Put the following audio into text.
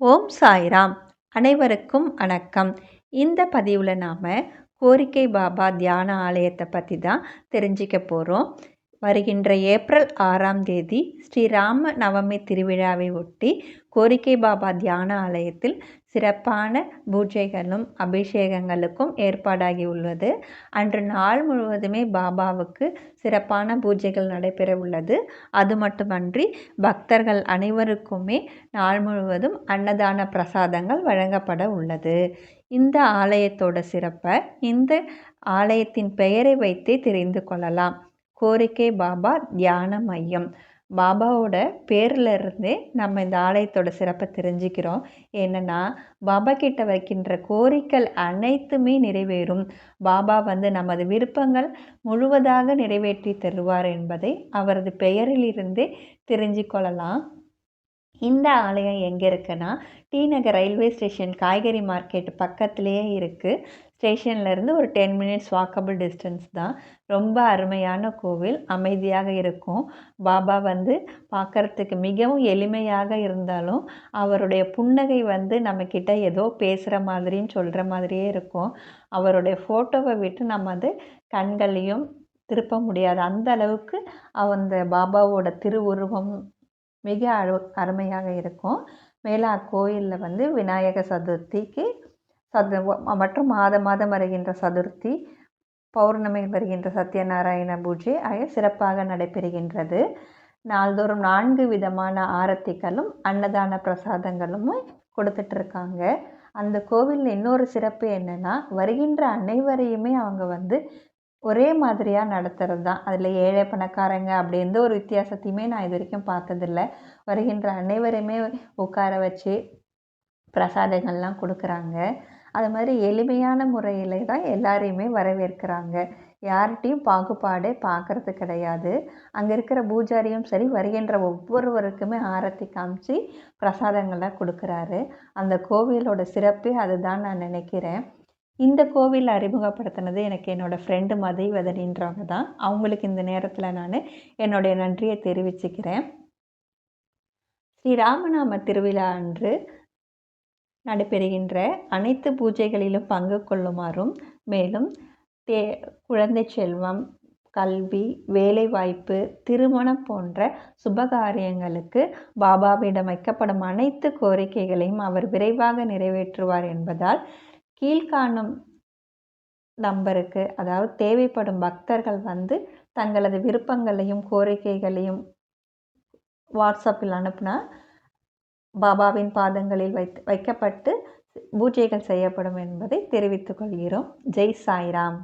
ஓம் சாய்ராம். அனைவருக்கும் வணக்கம். இந்த பதிவில் நாம் கோரிக்கை பாபா தியான ஆலயத்தை பற்றி தான் தெரிஞ்சிக்க போகிறோம் வருகின்ற ஏப்ரல் ஆறாம் தேதி ஸ்ரீராம நவமி திருவிழாவை ஒட்டி கோரிக்கை பாபா தியான ஆலயத்தில் சிறப்பான பூஜைகளும் அபிஷேகங்களுக்கும் ஏற்பாடாகி உள்ளது. அன்று நாள் முழுவதுமே பாபாவுக்கு சிறப்பான பூஜைகள் நடைபெற உள்ளது. அது மட்டுமன்றி பக்தர்கள் அனைவருக்குமே நாள் முழுவதும் அன்னதான பிரசாதங்கள் வழங்கப்பட உள்ளது. இந்த ஆலயத்தோட சிறப்பை இந்த ஆலயத்தின் பெயரை வைத்தே தெரிந்து கொள்ளலாம். கோரிக்கை பாபா தியான மையம். பாபாவோட பேரில் இருந்தே நம்ம இந்த ஆலயத்தோட சிறப்பை தெரிஞ்சுக்கிறோம். என்னென்னா பாபா கிட்ட வைக்கின்ற கோரிக்கை அனைத்துமே நிறைவேறும். பாபா வந்து நமது விருப்பங்கள் முழுவதாக நிறைவேற்றி தருவார் என்பதை அவரது பெயரிலிருந்தே தெரிஞ்சு கொள்ளலாம் இந்த ஆலயம் எங்கே இருக்குன்னா டி நகர் ரயில்வே ஸ்டேஷன் காய்கறி மார்க்கெட் பக்கத்துலேயே இருக்குது ஸ்டேஷன்லேருந்து ஒரு டென் மினிட்ஸ் வாக்கபிள் டிஸ்டன்ஸ் தான். ரொம்ப அருமையான கோவில் அமைதியாக இருக்கும். பாபா வந்து பார்க்குறதுக்கு மிகவும் எளிமையாக இருந்தாலும் அவருடைய புன்னகை வந்து நம்மக்கிட்ட ஏதோ பேசுகிற மாதிரின்னு சொல்கிற மாதிரியே இருக்கும். அவருடைய ஃபோட்டோவை விட்டு நம்ம அது கண்களையும் திருப்ப முடியாது. அந்த அளவுக்கு அந்த பாபாவோட திருவுருவம் மிக அரு அருமையாக இருக்கும். மேலே அக்கோயிலில் வந்து விநாயக சதுர்த்திக்கு சது மற்றும் மாதம் மாதம் வருகின்ற சதுர்த்தி பௌர்ணமியில் வருகின்ற சத்யநாராயண பூஜை ஆகிய சிறப்பாக நடைபெறுகின்றது. நாள்தோறும் நான்கு விதமான ஆரத்திகளும் அன்னதான பிரசாதங்களும் கொடுத்துட்ருக்காங்க அந்த கோவிலில் இன்னொரு சிறப்பு என்னென்னா வருகின்ற அனைவரையுமே அவங்க வந்து ஒரே மாதிரியாக நடத்துகிறது தான் அதில் ஏழை பணக்காரங்க அப்படி எந்த ஒரு வித்தியாசத்தையுமே நான் இது வரைக்கும் பார்த்ததில்ல. வருகின்ற அனைவரையுமே உட்கார வச்சு பிரசாதங்கள்லாம் கொடுக்குறாங்க. அது மாதிரி எளிமையான முறையில் தான் எல்லாரையுமே வரவேற்கிறாங்க. யார்கிட்டையும் பாகுபாடே பார்க்குறது கிடையாது. அங்கே இருக்கிற பூஜாரியும் சரி வருகின்ற ஒவ்வொருவருக்குமே ஆரத்தி காமிச்சு பிரசாதங்கள்லாம் கொடுக்குறாரு. அந்த கோவிலோட சிறப்பே அதுதான் நான் நினைக்கிறேன். இந்த கோவில் அறிமுகப்படுத்தினது எனக்கு என்னோடய ஃப்ரெண்டு மதைவதனின்றவங்க தான். அவங்களுக்கு இந்த நேரத்தில் நான் என்னுடைய நன்றியை தெரிவிச்சுக்கிறேன். ஸ்ரீ ராமநாம திருவிழா அன்று நடைபெறுகின்ற அனைத்து பூஜைகளிலும் பங்கு கொள்ளுமாறும் மேலும் தே குழந்தை செல்வம் கல்வி வேலைவாய்ப்பு திருமணம் போன்ற சுபகாரியங்களுக்கு பாபாவிடம் வைக்கப்படும் அனைத்து கோரிக்கைகளையும் அவர் விரைவாக நிறைவேற்றுவார் என்பதால் கீழ்காணும் நம்பருக்கு அதாவது தேவைப்படும் பக்தர்கள் வந்து தங்களது விருப்பங்களையும் கோரிக்கைகளையும் வாட்ஸ்அப்பில் அனுப்புனா பாபாவின் பாதங்களில் வைத்து வைக்கப்பட்டு பூஜைகள் செய்யப்படும் என்பதை தெரிவித்துக் கொள்கிறோம். ஜெய் சாய்ராம்.